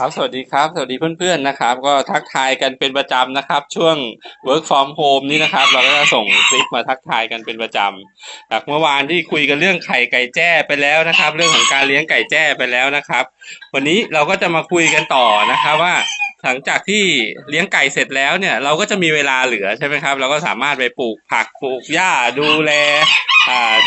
ครับสวัสดีครับ สวัสดีเพื่อนๆนะครับ ก็ทักทายกันเป็นประจำนะครับ ช่วง work from home นี่นะครับ เราก็จะส่งคลิปมาทักทายกันเป็นประจำจากเมื่อวานที่คุยกันเรื่องไข่ไก่แจ้ไปแล้วนะครับ เรื่องของการเลี้ยงไก่แจ้ไปแล้วนะครับ วันนี้เราก็จะมาคุยกันต่อนะครับว่าหลังจากที่เลี้ยงไก่เสร็จแล้วเนี่ย เราก็จะมีเวลาเหลือใช่ไหมครับ เราก็สามารถไปปลูกผักปลูกหญ้าดูแล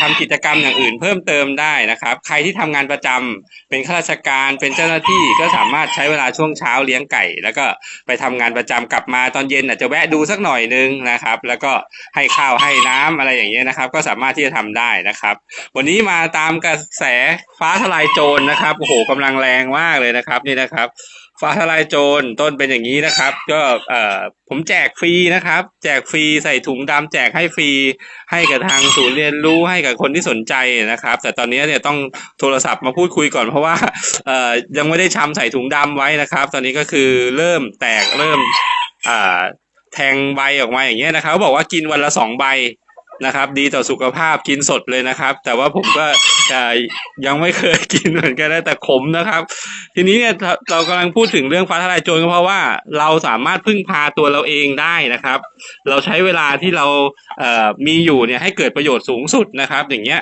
ทำกิจกรรมอย่างอื่นเพิ่มเติมได้นะครับ ใครที่ทำงานประจำเป็นข้าราชการเป็นเจ้าหน้าที่ก็สามารถใช้เวลาช่วงเช้าเลี้ยงไก่ แล้วก็ไปทำงานประจำกลับมาตอนเย็นอาจจะแวะดูสักหน่อยนึงนะครับ แล้วก็ให้ข้าวให้น้ำอะไรอย่างเงี้ยนะครับ ก็สามารถที่จะทำได้นะครับ วันนี้มาตามกระแสฟ้าทลายโจรนะครับโอ้โหกำลังแรงมากเลยนะครับนี่นะครับฟ้าทลายโจรต้นเป็นอย่างนี้นะครับ ก็เอ่อผมแจกฟรีนะครับ แจกฟรีใส่ถุงดำแจกให้ฟรีให้กับทางศูนย์เรียนรูู้้ให้กับคนที่สนใจนะครับ แต่ตอนนี้เนี่ยต้องโทรศัพท์มาพูดคุยก่อนเพราะว่าเอ่อยังไม่ได้ชำใส่ถุงดำไว้นะครับ ตอนนี้ก็คือเริ่มแตกเริ่มอ่าแทงใบออกมาอย่างเงี้ยนะครับเขาบอกว่ากินวันละสองใบนะครับ ดีต่อสุขภาพกินสดเลยนะครับ แต่ว่าผมก็ แต่ยังไม่เคยกินเหมือนกันนะแต่ขมนะครับ ทีนี้เนี่ยเรากำกำลังพูดถึงเรื่องฟ้าทลายโจรก็เพราะว่าเราสามารถพึ่งพาตัวเราเองได้นะครับ เราใช้เวลาที่เราเอ่อมีอยู่เนี่ยให้เกิดประโยชน์สูงสุดนะครับ อย่างเงี้ย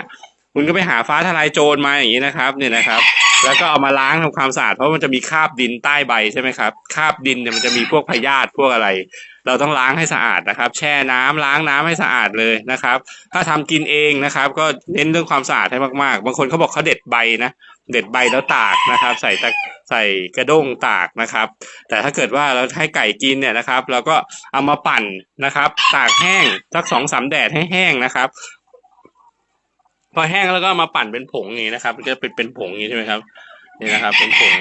คุณก็ไปหาฟ้าทลายโจรมาอย่างนี้นะครับ เนี่ยนะครับ แล้วก็เอามาล้างทำความสะอาดเพราะมันจะมีคราบดินใต้ใบใช่ไหมครับคราบดินเนี่ยมันจะมีพวกพยาธิพวกอะไร เราต้องล้างให้สะอาดนะครับ แช่น้ำล้างน้ำให้สะอาดเลยนะครับ ถ้าทำกินเองนะครับ ก็เน้นเรื่องความสะอาดให้มากๆ บางคนเขาบอกเขาเด็ดใบนะเด็ดใบแล้วตากนะครับ ใส่ตะใส่กระด้งตากนะครับ แต่ถ้าเกิดว่าเราให้ไก่กินเนี่ยนะครับ เราก็เอามาปั่นนะครับ ตากแห้งสักสองสามแดดให้แห้งนะครับ พอแห้งแล้วก็มาปั่นเป็นผงอย่างนี้นะครับก็เป็นเป็นผงอย่างนี้ใช่ไหมครับนี่นะครับ เป็นผง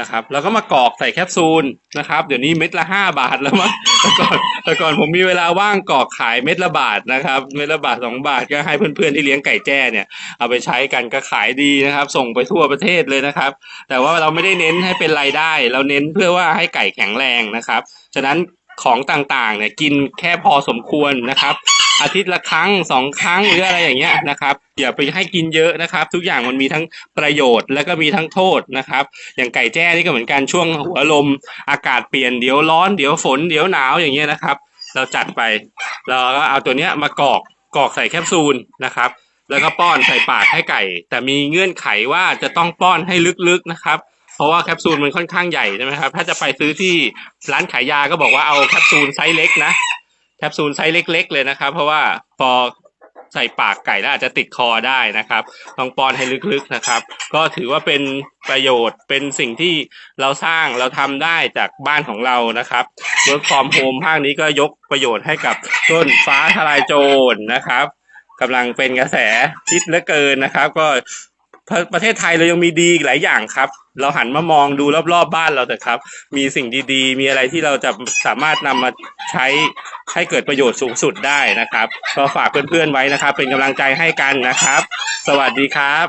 นะครับ แล้วก็มากรอกใส่แคปซูลนะครับ เดี๋ยวนี้เม็ดละห้าบาทแล้วมั้งแต่ก่อนแต่ก่อนผมมีเวลาว่างกรอกขายเม็ดละบาทนะครับ เม็ดละบาทสองบาทก็ให้เพื่อนๆที่เลี้ยงไก่แจ้เนี่ย เอาไปใช้กันก็ขายดีนะครับ ส่งไปทั่วประเทศเลยนะครับ แต่ว่าเราไม่ได้เน้นให้เป็นรายได้ เราเน้นเพื่อว่าให้ไก่แข็งแรงนะครับ ฉะนั้นของต่างๆเนี่ยกินแค่พอสมควรนะครับ อาทิตย์ละครั้งสองครั้งหรืออะไรอย่างเงี้ยนะครับอย่าไปให้กินเยอะนะครับ ทุกอย่างมันมีทั้งประโยชน์แล้วก็มีทั้งโทษนะครับ อย่างไก่แจ้นี่ก็เหมือนกันช่วงหัวลมอากาศเปลี่ยนเดี๋ยวร้อนเดี๋ยวฝนเดี๋ยวหนาวอย่างเงี้ยนะครับ เราจัดไปเราก็เอาตัวเนี้ยมากรอกกอกใส่แคปซูลนะครับ แล้วก็ป้อนใส่ปากให้ไก่ แต่มีเงื่อนไขว่าจะต้องป้อนให้ลึกๆนะครับเพราะว่าแคปซูลมันค่อนข้างใหญ่ใช่ไหมครับ ถ้าจะไปซื้อที่ร้านขายยาก็บอกว่าเอาแคปซูลไซส์เล็กนะ แคปซูลไซส์เล็ก ๆ เลยนะครับ เพราะว่าพอใส่ปากไก่แล้วอาจจะติดคอได้นะครับต้องป้อนให้ลึกๆนะครับ ก็ถือว่าเป็นประโยชน์เป็นสิ่งที่เราสร้างเราทำได้จากบ้านของเรานะครับ work from home ภาคนี้ก็ยกประโยชน์ให้กับต้นฟ้าทลายโจรนะครับกำลังเป็นกระแสฮิตเหลือเกินนะครับ ก็ ประประเทศไทยเรายังมีดีหลายอย่างครับ เราหันมามองดูรอบๆบบ้านเราเถอะครับ มีสิ่งดีๆ มีอะไรที่เราจะสามารถนำมาใช้ให้เกิดประโยชน์สูงสุดได้นะครับ ก็ฝากเพื่อนๆไว้นะครับ เป็นกำลังใจให้กันนะครับ สวัสดีครับ